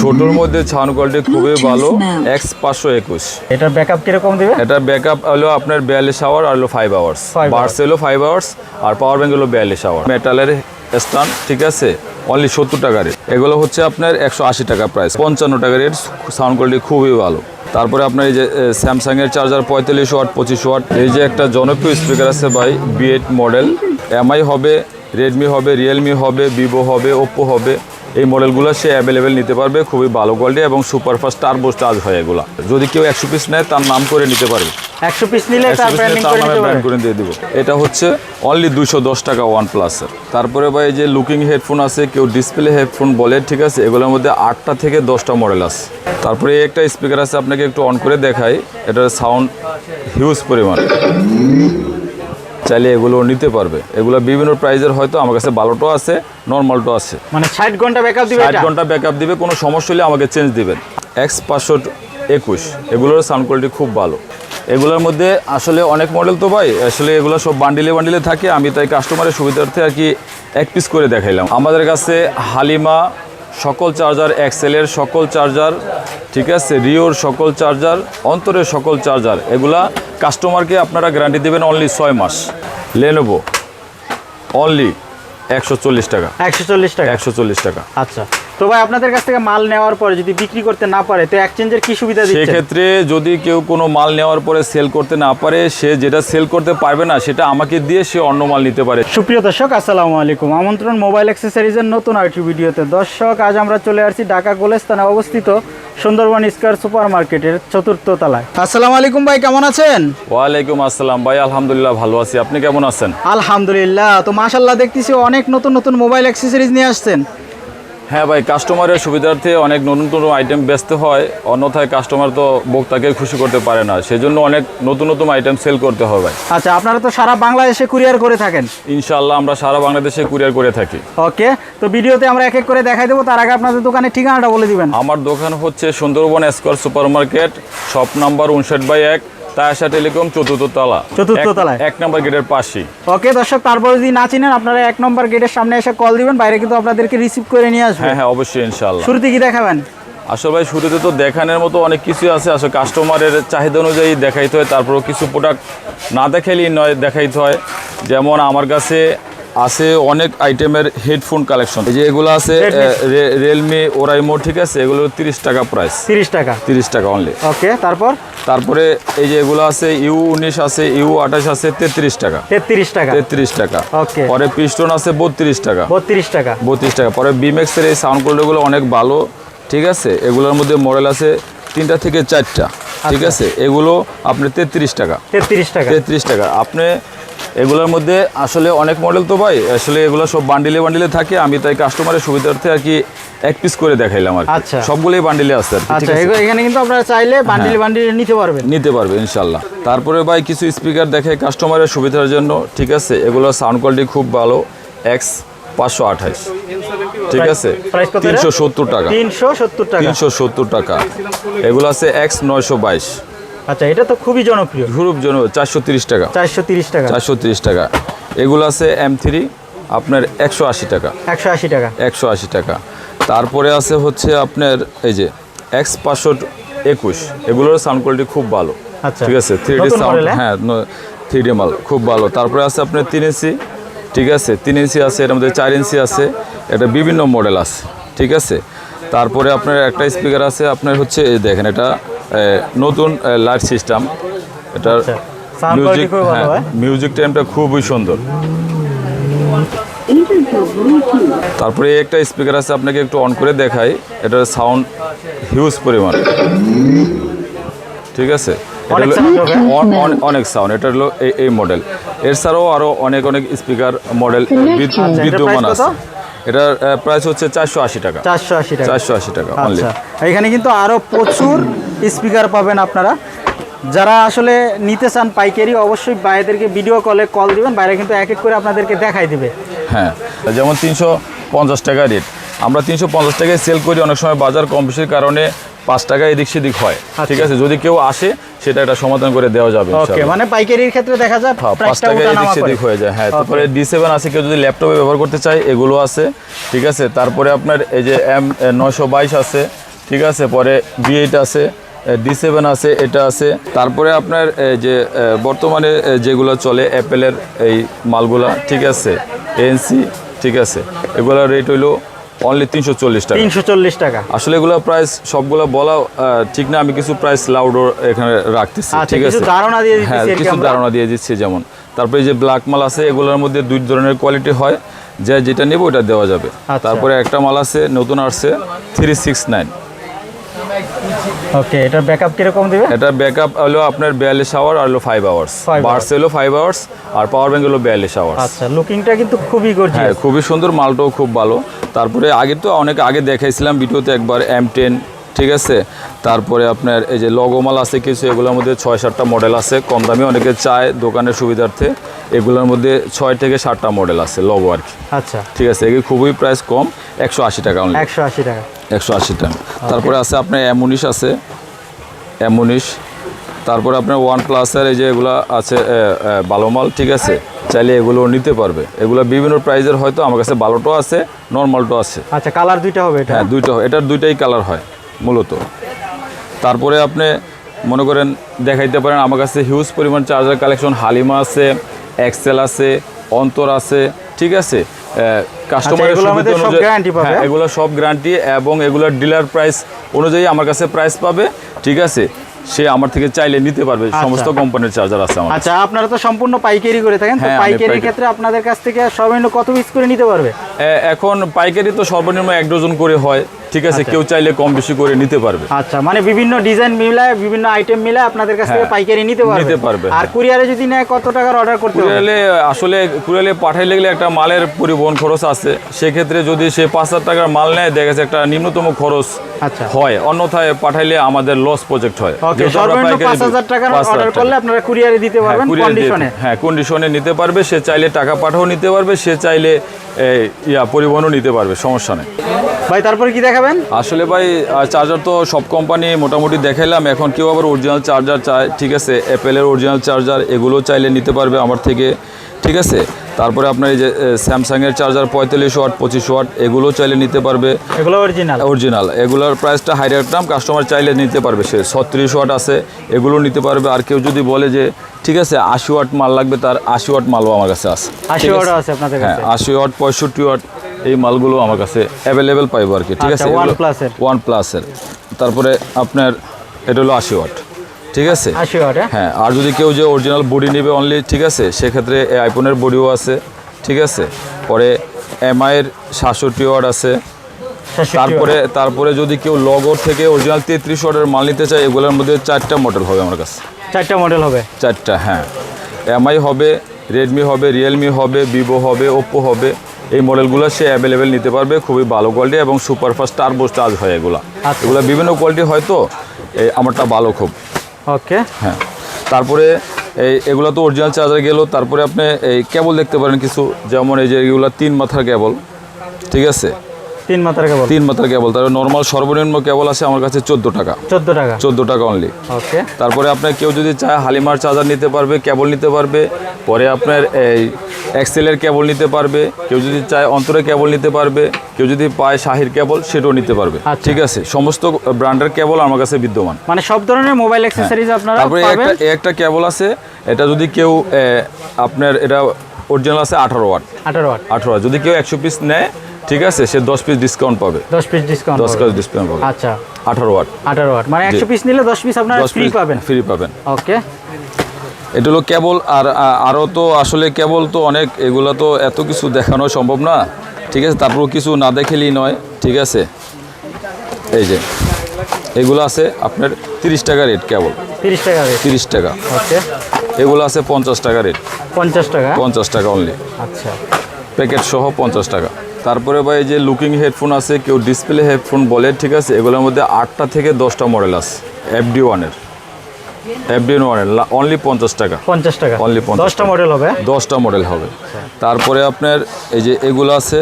ছোটর মধ্যে sound quality খুবই ভালো এক্স পাঁচশো একুশ। এটার ব্যাকআপ কীরকম দিবে? এটা ব্যাকআপ হলো আপনার বিয়াল্লিশ আওয়ার আর হলো ফাইভ আওয়ার্স বার্স হলো ফাইভ আওয়ার্স আর পাওয়ার ব্যাঙ্ক হলো বিয়াল্লিশ আওয়ার মেটালের স্ট্যান্ড ঠিক আছে? অনলি সত্তর টাকা রেট এগুলো হচ্ছে আপনার একশো আশি টাকা প্রাইস পঞ্চান্ন টাকা রেট সাউন্ড কোয়ালিটি খুবই ভালো। তারপরে আপনার এই যে স্যামসাং এর চার্জার পঁয়তাল্লিশ ওয়াট পঁচিশ ওয়াট এই যে একটা জনপ্রিয় স্পিকার আছে ভাই বি এইট মডেল এমআই হবে রেডমি হবে রিয়েলমি হবে ভিভো হবে ওপ্পো হবে। এই মডেলগুলো সে অ্যাভেলেবেল নিতে পারবে খুবই ভালো কোয়ালিটি এবং সুপারফাস্ট টার্বো চার্জ হয় এগুলো। যদি কেউ একশো পিস নেয় তার নাম করে নিতে পারবে। একশো পিস নিলে করে ব্র্যান্ড করে দিয়ে দিব। এটা হচ্ছে অনলি দুশো দশ টাকা ওয়ান প্লাসের তারপরে ভাই এই যে লুকিং হেডফোন আছে কেউ ডিসপ্লে হেডফোন বলে ঠিক আছে এগুলোর মধ্যে আটটা থেকে দশটা মডেল আছে। তারপরে একটা স্পিকার আছে আপনাকে একটু অন করে দেখাই। এটার সাউন্ড হিউজ পরিমাণ। চাইলে এগুলো নিতে পারবে। এগুলো বিভিন্ন প্রাইজের হয়তো আমার কাছে ভালোটাও আছে নর্মালটাও আছে। মানে ষাট ঘণ্টা ব্যাকআপ দিবে ষাট ঘণ্টা ব্যাকআপ দিবে কোনো সমস্যা হলে আমাকে চেঞ্জ দিবেন। এক্স পাঁচশো একুশ এগুলোর সাউন্ড কোয়ালিটি খুব ভালো। এগুলোর মধ্যে আসলে অনেক মডেল তো ভাই আসলে এগুলো সব বান্ডিলে বান্ডিলে থাকে আমি তাই কাস্টমারের সুবিধার্থে আর কি এক পিস করে দেখাইলাম। আমাদের কাছে হালিমা সকল চার্জার এক্সেলের সকল চার্জার ঠিক আছে? রিওর সকল চার্জার অন্তরের সকল চার্জার এগুলা কাস্টমারকে আপনারা গ্যারান্টি দেবেন অনলি ছয় মাস। লেনোভো অনলি একশো চল্লিশ টাকা। একশো চল্লিশ টাকা। একশো চল্লিশ টাকা। আচ্ছা। তো ভাই আপনাদের কাছ থেকে মাল নেওয়ার পরে যদি বিক্রি করতে না পারে তো এক্সচেঞ্জের কি সুবিধা দিচ্ছে? সেক্ষেত্রে যদি কেউ কোনো মাল নেওয়ার পরে সেল করতে না পারে সে যেটা সেল করতে পারবে না সেটা আমাকে দিয়ে সে অন্য মাল নিতে পারে। সুপ্রিয় দর্শক আসসালামু আলাইকুম। আমন্ত্রণ মোবাইল অ্যাক্সেসরিজের নতুন আরেকটি ভিডিওতে। দর্শক আজ আমরা চলে আসছি ঢাকা গোলেস্তানে অবস্থিত সুন্দরবন স্কয়ার সুপার মার্কেটের চতুর্থ তলায়। আসসালামু আলাইকুম ভাই কেমন আছেন? ওয়ালাইকুম আসসালাম। ভাই আলহামদুলিল্লাহ ভালো আছি। আপনি কেমন আছেন? আলহামদুলিল্লাহ তো মাশাল্লাহ দেখতেছি অনেক নতুন নতুন মোবাইল অ্যাক্সেসরিজ নিয়ে আসছেন। হ্যাঁ ভাই কাস্টমারের সুবিধার্থে অনেক নতুন নতুন আইটেম ব্যস্ত হয়। অন্যথায় কাস্টমার তো ভোক্তাকে খুশি করতে পারে না। সেজন্য অনেক নতুন নতুন আইটেম সেল করতে হবে ভাই। আচ্ছা আপনারা তো সারা বাংলাদেশে কুরিয়ার করে থাকেন? ইনশাল্লাহ আমরা সারা বাংলাদেশে কুরিয়ার করে থাকি। ওকে তো ভিডিওতে আমরা এক এক করে দেখাই দেবো। তার আগে আপনাদের দোকানের ঠিকানাটা বলে দিবেন। আমার দোকান হচ্ছে Sundarban square super market shop number উনষাট বাই এক তায়াশা টেলিকম চতুর্থ তলা। চতুর্থ তলায়। এক নম্বর গেটের পাশেই। ওকে দর্শক তারপরে যদি না চিনেন আপনারা এক নম্বর গেটের সামনে এসে কল দিবেন বাইরে কিন্তু আপনাদেরকে রিসিভ করে নিয়ে আসবে। হ্যাঁ হ্যাঁ অবশ্যই ইনশাল্লাহ শুরুতে কি দেখাবেন? আসলে ভাই শুরুতে তো দেখানোর মতো অনেক কিছু আছে। আসলে কাস্টমারের চাহিদা অনুযায়ী দেখাইতে হয় তারপরেও কিছু প্রোডাক্ট না দেখাইলেই নয় দেখাইতে হয়। যেমন আমার কাছে আছে অনেক আইটেমের হেডফোন কালেকশন এই যে এগুলো আছে? রিয়েলমি ওরাইমো ঠিক আছে? এগুলো তিরিশ টাকা প্রাইস তিরিশ টাকা। তিরিশ টাকা অনলি ওকে তারপর? তারপরে এই যে এগুলো আছে ইউ উনিশ আছে ইউ আঠাশ আছে তেত্রিশ টাকা। তেত্রিশ টাকা। তেত্রিশ টাকা। Okay. পরে পিস্টন আছে বত্রিশ টাকা। বত্রিশ টাকা। বত্রিশ টাকা। পরে বিমেক্সের এই সাউন্ড কোয়ালিটিগুলো অনেক ভালো ঠিক আছে? এগুলোর মধ্যে মডেল আছে তিনটা থেকে চারটা ঠিক আছে? এগুলো আপনি তেত্রিশ টাকা। তেত্রিশ টাকা। তেত্রিশ টাকা। আপনি এগুলোর মধ্যে আসলে অনেক মডেল তো ভাই আসলে এগুলো সব বান্ডিলে বান্ডিলে থাকে আমি তাই কাস্টমারের সুবিধার্থে আর কি এক পিস করে দেখাইলাম আর আচ্ছা। সবগুলোই বান্ডিলে আছে আর আচ্ছা এখানে কিন্তু আপনারা চাইলে বান্ডিল বান্ডিল নিতে পারবেন। নিতে পারবে ইনশাল্লাহ তারপরে ভাই কিছু স্পিকার দেখে কাস্টমারের সুবিধার জন্য ঠিক আছে? এগুলো সাউন্ড কোয়ালিটি খুব ভালো এক্স পাঁচশো আঠাইশ। ঠিক আছে? তিনশো সত্তর টাকা। তিনশো সত্তর টাকা। তিনশো সত্তর টাকা। এগুলো আছে এক্স নয়শো বাইশ। আচ্ছা এটা তো খুবই জনপ্রিয়। গ্রুপ জন চারশো তিরিশ টাকা। চারশো তিরিশ টাকা। চারশো তিরিশ টাকা। এগুলো আছে এম থ্রি আপনার একশো আশি টাকা। একশো আশি টাকা। একশো আশি টাকা। তারপরে আছে হচ্ছে আপনার এই যে এক্স পাঁচশো একুশ। এগুলোর সাউন্ড কোয়ালিটি খুব ভালো। আচ্ছা। ঠিক আছে? থ্রি ডি সাউন্ড হ্যাঁ? থ্রি ডি মাল খুব ভালো। তারপরে আছে আপনার তিন ইঞ্চি ঠিক আছে? তিন ইঞ্চি আছে এর মধ্যে চার ইঞ্চি আছে। এটা বিভিন্ন মডেল আছে ঠিক আছে? তারপরে আপনার একটা স্পিকার আছে আপনার হচ্ছে এই দেখেন এটা নতুন লাইট সিস্টেম এটার মিউজিক? মিউজিক টাইমটা খুবই সুন্দর। তারপরে একটা স্পিকার আছে আপনাকে একটু অন করে দেখাই। এটার সাউন্ড হিউজ পরিমাণ। ঠিক আছে? এটা অনেক হলো- অন- অন- অনেক সাউন্ড এটা হলো এই এই মডেল এর ছাড়াও আরও অনেক অনেক স্পিকার মডেল আচ্ছা, বিদ্যমান আছে? এটার প্রাইস হচ্ছে চারশো আশি টাকা। চারশো আশি টাকা। চারশো আশি টাকা আচ্ছা এখানে কিন্তু আরও প্রচুর স্পিকার পাবেন আপনারা। যারা আসলে নিতে চান পাইকারি অবশ্যই বাইরেদেরকে ভিডিও কলে কল দিবেন বাইরে কিন্তু এক এক করে আপনাদেরকে দেখাই দিবে। হ্যাঁ যেমন তিনশো পঞ্চাশ টাকা রেট আমরা তিনশো পঞ্চাশ টাকায় সেল করি অনেক সময় বাজার কম বেশির কারণে পাঁচ টাকা এদিক সেদিক হয়। ঠিক আচ্ছা। আছে? যদি কেউ আসে সেটা একটা সমাধান করে দেওয়া যাবে ওকে মানে পাইকারির ক্ষেত্রে দেখা যায় হ্যাঁ, পাঁচ টাকা এদিক সেদিক হয়ে যায়। হ্যাঁ তারপরে ডি সেভেন আছে কেউ যদি ল্যাপটপে ব্যবহার করতে চায় এগুলো আছে। ঠিক আছে? তারপরে আপনার এই যে এম নয়শো বাইশ আছে। ঠিক আছে? পরে বি এইট আছে ডি সেভেন আছে এটা আছে। তারপরে আপনার এই যে বর্তমানে যেগুলো চলে অ্যাপেলের এই মালগুলা ঠিক আছে? এনসি ঠিক আছে? এগুলোর রেট হইল অনলি তিনশো চল্লিশ টাকা। তিনশো চল্লিশ টাকা। আসলে এগুলো প্রাইস সবগুলো বলা ঠিক না আমি কিছু প্রাইস লাউডোর এখানে রাখতেছি আচ্ছা, ঠিক আছে? ধারণা দিয়ে হ্যাঁ কিছু ধারণা দিয়ে দিচ্ছি যেমন তারপরে যে ব্ল্যাক মাল আছে এগুলোর মধ্যে দুই ধরনের কোয়ালিটি হয়। যে যেটা নেব ওটা দেওয়া যাবে। আচ্ছা। তারপরে একটা মাল আছে নতুন আসছে থ্রি সিক্স নাইন ওকে এটা ব্যাকআপ কীরকম দিবে? এটা ব্যাকআপ হলো আপনার বিয়াল্লিশ আওয়ার আর হলো 5 আওয়ার্স বার্স হলো ফাইভ আওয়ার্স আর পাওয়ার ব্যাংক হলো বিয়াল্লিশ আওয়ার্স আচ্ছা লুকিংটা কিন্তু খুবই গর্জিয়াস হ্যাঁ খুবই সুন্দর মালটাও খুব ভালো। তারপরে আগে তো অনেক আগে দেখাইছিলাম ভিডিওতে একবার এম টেন ঠিক আছে? তারপরে আপনার এই যে লগো মাল আছে কিছু এগুলোর মধ্যে ছয় সাতটা মডেল আছে। কম দামি অনেকে চায় দোকানের সুবিধার্থে। এগুলোর মধ্যে ছয় থেকে সাতটা মডেল আছে লগো আর কি। আচ্ছা। ঠিক আছে এগুলো খুবই প্রাইস কম একশো আশি টাকা অনলি একশো আশি টাকা। একশো আশি টাকা। তারপরে আছে আপনার অ্যামুনিশ আছে। অ্যামুনিশ তারপরে আপনার ওয়ান প্লাসের এই যে এগুলো আছে ভালো মাল ঠিক আছে? চাইলে এগুলো নিতে পারবে। এগুলো বিভিন্ন প্রাইজের হয়তো আমার কাছে ভালোটাও আছে নর্মালটাও আছে। আচ্ছা কালার দুইটা হবে হ্যাঁ দুইটা এটার দুইটাই কালার হয়। মূলত। তারপরে আপনি মনে করেন দেখাইতে পারেন আমার কাছে হিউজ পরিমাণ চার্জার কালেকশন হালিমা আছে এক্সেল আছে অন্তর আছে ঠিক আছে? কাস্টমারের এগুলোর মধ্যে সব guarantee পাবে? হ্যাঁ এগুলো সব গ্যারান্টি এবং এগুলোর ডিলার প্রাইস অনুযায়ী আমার কাছে প্রাইস পাবে ঠিক আছে? সে আমার থেকে চাইলে নিতে পারবে সমস্ত কোম্পানির চার্জার আছে আমার আচ্ছা আপনারা তো সম্পূর্ণ পাইকারি করে থাকেন তো হ্যাঁ, পাইকারির ক্ষেত্রে আপনাদের কাছ থেকে সর্বনিম্ন কত পিস করে নিতে পারবে? এখন পাইকারি তো সর্বনিম্ন এক ডজন করে হয় ঠিক আছে কেউ চাইলে কম বেশি করে নিতে পারবে। আচ্ছা মানে বিভিন্ন ডিজাইন মিলায় বিভিন্ন আইটেম মিলায় আপনাদের কাছ থেকে হ্যাঁ, পাইকারি নিতে পারবে। নিতে পারবে, আর হ্যাঁ। কুরিয়ারে যদি নেয় কত টাকার অর্ডার করতে হবে? কুরিয়ালে আসলে কুরিয়ালে পাঠাইলে গেলে একটা মালের পরিবহন খরচ আছে। সেক্ষেত্রে যদি সে পাঁচ হাজার টাকার মাল নেয় দেখা যাচ্ছে একটা নিম্নতম খরচ আচ্ছা। হয়। অন্যথায় পাঠাইলে আমাদের লস প্রজেক্ট হয়। পাঁচ হাজার টাকার অর্ডার করলে আপনারা কুরিয়ারে দিতে হ্যাঁ, পারবেন কন্ডিশনে হ্যাঁ কন্ডিশনে নিতে পারবে। সে চাইলে টাকা পাঠাও নিতে পারবে। সে চাইলে ইয়া পরিবহনও নিতে পারবে। সমস্যা নেই। ভাই তারপরে কি দেখাবেন? আসলে ভাই চার্জার তো সব কোম্পানি মোটামুটি দেখাইলাম। এখন কেউ আবার অরিজিনাল চার্জার চায় ঠিক আছে? অ্যাপেলের অরিজিনাল চার্জার এগুলো চাইলে নিতে পারবে আমার থেকে ঠিক আছে? তারপরে আপনার এই যে স্যামসাংয়ের চার্জার পঁয়তাল্লিশ ওয়াট পঁচিশ ওয়াট এগুলো চাইলে নিতে পারবে। এগুলো অরিজিনাল অরিজিনাল এগুলোর প্রাইসটা হাই রাখলাম কাস্টমার চাইলে নিতে পারবে। সে ছত্রিশ ওয়াট আছে এগুলো নিতে পারবে। আর কেউ যদি বলে যে ঠিক আছে আশি ওয়াট মাল লাগবে তার আশি ওয়াট মালও আমার কাছে আছে। আশি ওয়াট আছে? আপনাদের হ্যাঁ আশি ওয়াট পঁয়ষট্টি ওয়াট এই মালগুলো আমার কাছে অ্যাভেলেবেল পাইবো আর কি ঠিক আচ্ছা, আছে। ওয়ান প্লাসের তারপরে আপনার এটা হলো আশি ওয়াট ঠিক আছে? হ্যাঁ? হ্যাঁ আর যদি কেউ যে অরিজিনাল বডি নেবে অনলি ঠিক আছে? সেক্ষেত্রে এই আইফোনের বডিও আছে ঠিক আছে? পরে এমআইয়ের সাতষট্টি ওয়াট আছে। তারপরে তারপরে যদি কেউ লগর থেকে অরিজিনাল তেত্রিশ ওয়াটের মাল নিতে চায় এগুলোর মধ্যে চারটা মডেল হবে আমার কাছে। চারটা মডেল হবে? চারটা হ্যাঁ। এমআই হবে রেডমি হবে রিয়েলমি হবে ভিভো হবে ওপ্পো হবে। এই মডেলগুলো সে অ্যাভেলেবেল নিতে পারবে খুবই ভালো কোয়ালিটি এবং সুপারফাস্ট টার্বো চার্জ হয় এগুলো। আচ্ছা। এগুলো বিভিন্ন কোয়ালিটি হয়তো এই আমারটা ভালো খুব। ওকে হ্যাঁ। তারপরে এই এগুলো তো অরিজিনাল চার্জার গেল তারপরে আপনি এই কেবল দেখতে পারেন কিছু যেমন এই যে এগুলো তিন মাথার কেবল ঠিক আছে? তিন মাত্রা কেবল? তিন মাথার কেবল। তারপরে নর্মাল সর্বনিম্ন কেবল আছে আমার কাছে চোদ্দ টাকা। চোদ্দ টাকা? চোদ্দ টাকা অনলি ওকে। তারপরে আপনার কেউ যদি চায় হালিমার চার্জার নিতে পারবে কেবল নিতে পারবে। পরে আপনার এই এক্সেলের কেবল নিতে পারবে। কেউ যদি চায় অন্তরে কেবল নিতে পারবে। কেউ যদি পায় শাহির কেবল সেটাও নিতে পারবে। আচ্ছা। ঠিক আছে? সমস্ত ব্র্যান্ডের কেবল আমার কাছে বিদ্যমান। মানে সব ধরনের মোবাইল অ্যাক্সেসরিজ আপনারা তারপরে একটা একটা কেবল আছে। এটা যদি কেউ আপনার এটা অরিজিনাল আছে আঠারো ওয়াট। আঠারো ওয়াট। আঠারো ওয়াট। যদি কেউ একশো পিস নেয় ঠিক আছে? সে দশ পিস ডিসকাউন্ট পাবে। দশ piece discount piece piece discount পাবে। আচ্ছা। আঠারো ওয়াট আঠারো ওয়াট মানে একশো পিস নিলে দশ পিস আপনারা ফ্রি পাবেন। ফ্রি পাবেন। ওকে এটা হলো কেবল আর আরও তো আসলে কেবল তো অনেক এগুলো তো এত কিছু দেখানো সম্ভব না। ঠিক আছে? তারপর কিছু না দেখেলেই নয়। ঠিক আছে? এই যে এগুলো আছে আপনার তিরিশ টাকা রেট কেবল। তিরিশ টাকা রেট তিরিশ টাকা। ওকে এগুলো আছে পঞ্চাশ টাকা রেট পঞ্চাশ টাকা। পঞ্চাশ টাকা অনলি আচ্ছা। প্যাকেট সহ পঞ্চাশ টাকা। তারপরে ভাই এই যে লুকিং হেডফোন আছে কেউ ডিসপ্লে হেডফোন বলে ঠিক আছে? এগুলোর মধ্যে আটটা থেকে দশটা মডেল আছে এফডি ওয়ানের এফ এফডি ওয়ানের অনলি পঞ্চাশ টাকা। পঞ্চাশ টাকা। অনলি 50 দশটা মডেল হবে দশটা মডেল হবে। তারপরে আপনার এই যে এগুলো আছে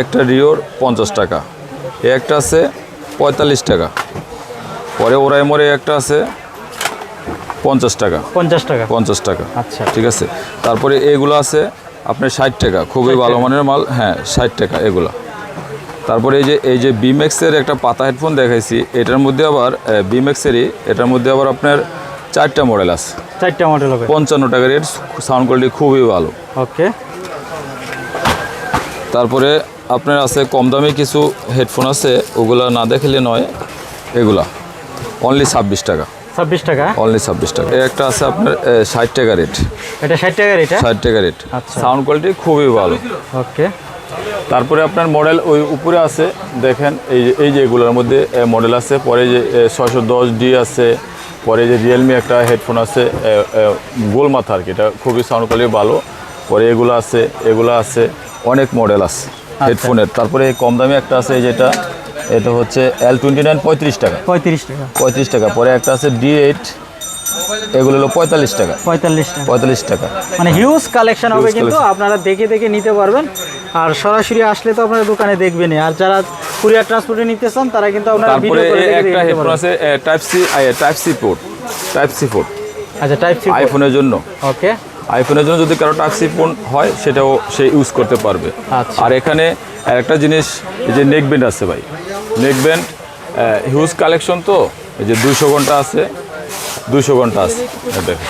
একটা রিওর পঞ্চাশ টাকা এ একটা আছে পঁয়তাল্লিশ টাকা পরে ওরাই মরে একটা আছে পঞ্চাশ টাকা। পঞ্চাশ টাকা। পঞ্চাশ টাকা। আচ্ছা। ঠিক আছে? তারপরে এগুলো আছে আপনার ষাট টাকা খুবই ভালো মানের মাল হ্যাঁ ষাট টাকা এগুলো। তারপরে এই যে এই যে বিমেক্সের একটা পাতা হেডফোন দেখাইছি এটার মধ্যে আবার বিমেক্সেরই এটার মধ্যে আবার আপনার চারটা মডেল আছে। চারটা মডেল হবে। পঞ্চান্ন টাকা রেট সাউন্ড কোয়ালিটি খুবই ভালো। ওকে তারপরে আপনার আছে কম দামি কিছু হেডফোন আছে ওগুলা না দেখলে নয় এগুলা। অনলি ছাব্বিশ টাকা। ছাব্বিশ টাকা। অনলি ছাব্বিশ টাকা। এই একটা আছে আপনার ষাট টাকা রেট এটা ষাট টাকার এটা ষাট টাকা রেট আচ্ছা। সাউন্ড কোয়ালিটি খুবই ভালো। ওকে তারপরে আপনার মডেল ওই উপরে আছে দেখেন এই যে এই যে এগুলোর মধ্যে মডেল আছে। পরে যে ছয়শো দশ ডি আছে পরে যে রিয়েলমি একটা হেডফোন আছে গোল মাথা আর কি। এটা খুবই সাউন্ড কোয়ালিটি ভালো। পরে এগুলো আছে এগুলো আছে অনেক মডেল আছে হেডফোনের তারপরে এই কম দামি একটা আছে এই যেটা এটা হচ্ছে এল টোয়েন্টি নাইন পঁয়ত্রিশ টাকা। পঁয়ত্রিশ টাকা। পঁয়ত্রিশ টাকা। পরে একটা আছে ডি এইট এগুলো হলো পঁয়তাল্লিশ টাকা। পঁয়তাল্লিশ টাকা। পঁয়তাল্লিশ টাকা। মানে হিউজ কালেকশন হবে কিন্তু আপনারা দেখে দেখে নিতে পারবেন। আর সরাসরি আসলে তো আপনারা দোকানে দেখবেনই। আর যারা কুরিয়ার ট্রান্সপোর্টে নিতে চান তারা কিন্তু আপনারা তারপরে ভিডিও করে একটা হেডফোন আছে type C type C port type C port আচ্ছা টাইপ সি আইফোনের জন্য। ওকে আইফোনের জন্য যদি কারও টাইপ সি ফোন হয় সেটাও সে ইউজ করতে পারবে। আচ্ছা। আর এখানে একটা জিনিস যে নেক ব্যান্ড আছে ভাই। ব্যান্ড হিউজ কালেকশন তো? এই যে দুইশো ঘণ্টা আছে, দুইশো ঘণ্টা আছে। দেখো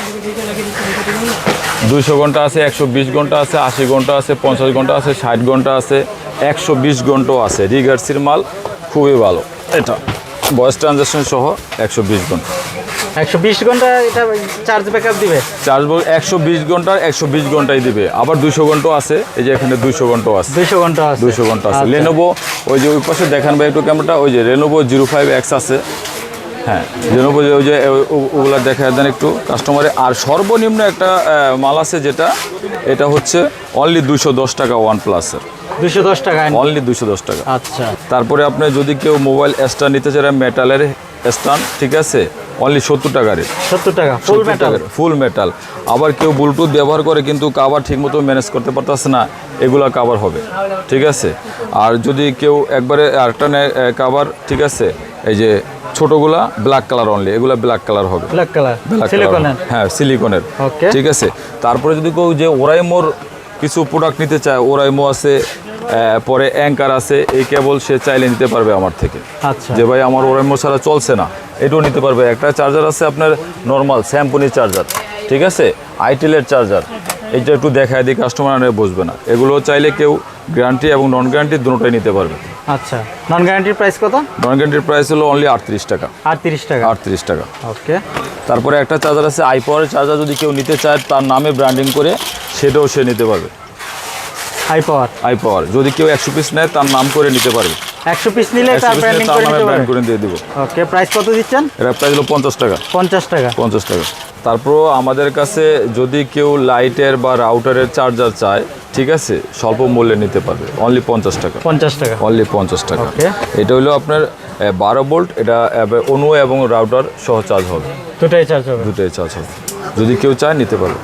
দুইশো ঘণ্টা আছে, একশো বিশ ঘণ্টা আছে, আশি ঘণ্টা আছে, পঞ্চাশ ঘণ্টা আছে, ষাট ঘণ্টা আছে, একশো বিশ ঘন্টাও আছে। রিগার্সির মাল খুবই ভালো। এটা বয়স ট্রানজাকশন সহ একশো বিশ ঘণ্টা। একশো বিশ ঘণ্টা এটা চার্জ ব্যাকআপ দিবে? চার্জ বল একশো বিশ ঘণ্টার একশো বিশ ঘন্টাই দিবে। আবার দুইশো ঘন্টাও আছে এই যে এখানে দুইশো ঘন্টাও আছে। দুইশো ঘণ্টা আছে। দুইশো ঘণ্টা আছে। আচ্ছা। লেনোভো ওই যে ওই পাশে দেখান ভাই একটু ক্যামেরাটা ওই যে ফাইভ এক্স আছে। হ্যাঁ যে ওই যে ওগুলা দেখা দেন একটু কাস্টমারে আর সর্বনিম্ন একটা মাল আছে যেটা এটা হচ্ছে অনলি দুইশো দশ টাকা ওয়ান প্লাসের দুইশো দশ টাকা অনলি দুইশো দশ টাকা। আচ্ছা। তারপরে আপনি যদি কেউ মোবাইল স্ট্যান্ড নিতে চান মেটালের স্ট্যান্ড ঠিক আছে? অনলি সত্তর টাকা রেট সত্তর টাকা ফুল মেটাল ফুল মেটাল আবার কেউ ব্লুটুথ ব্যবহার করে কিন্তু কাভার ঠিকমতো ম্যানেজ করতে পারতেছে না এগুলা কাভার হবে ঠিক আছে? আর যদি কেউ একবারে আরেকটা নেয় কাভার ঠিক আছে? এই যে ছোটগুলা ব্ল্যাক কালার অনলি এগুলা ব্ল্যাক কালার হবে। ব্ল্যাক কালার সিলিকনের হ্যাঁ সিলিকনের. ঠিক আছে? তারপরে যদি কেউ যে ওরাই মোর কিছু প্রোডাক্ট নিতে চায় ওরাইমো আছে পরে অ্যাঙ্কার আছে এই কেবল সে চাইলে নিতে পারবে আমার থেকে। আচ্ছা। যে ভাই আমার ওরাইমো ছাড়া চলছে না। এটাও নিতে পারবে। একটা চার্জার আছে আপনার নর্মাল স্যাম্পনি চার্জার ঠিক আছে? আইটেলের চার্জার এইটা একটু দেখায় দিই কাস্টমার বসবে না। এগুলো চাইলে কেউ গ্যারান্টি এবং নন গ্যারান্টি দুটোটাই নিতে পারবে। আচ্ছা নন গ্যারান্টির প্রাইস কত? নন গ্যারান্টির প্রাইস হলো অনলি আটত্রিশ টাকা। আটত্রিশ টাকা। আটত্রিশ টাকা। ওকে তারপরে একটা চার্জার আছে আইপাওয়ারের চার্জার যদি কেউ নিতে চায় তার নামে ব্র্যান্ডিং করে সেটাও সে নিতে পারবে। হাই পাওয়ার আইপাওয়ার যদি কেউ একশো পিস নেয় তার নাম করে নিতে পারবে। একশো পিস নিলে তার ব্র্যান্ডিং করে নামে ব্র্যান্ড করে দিয়ে দিব। ওকে প্রাইস কত দিচ্ছেন? এটা প্রাইস হলো পঞ্চাশ টাকা। পঞ্চাশ টাকা। পঞ্চাশ টাকা। তারপর আমাদের কাছে যদি কেউ লাইটের বা রাউটারের চার্জার চায় ঠিক আছে স্বল্প মূল্যে নিতে পারবে। অনলি পঞ্চাশ টাকা। পঞ্চাশ টাকা। অনলি পঞ্চাশ টাকা। এটা হলো আপনার বারো ভোল্ট এটা অনু এবং রাউটার সহ চার্জ হবে। দুটাই চার্জ হবে। দুটোই চার্জ হবে। যদি কেউ চায় নিতে পারবে।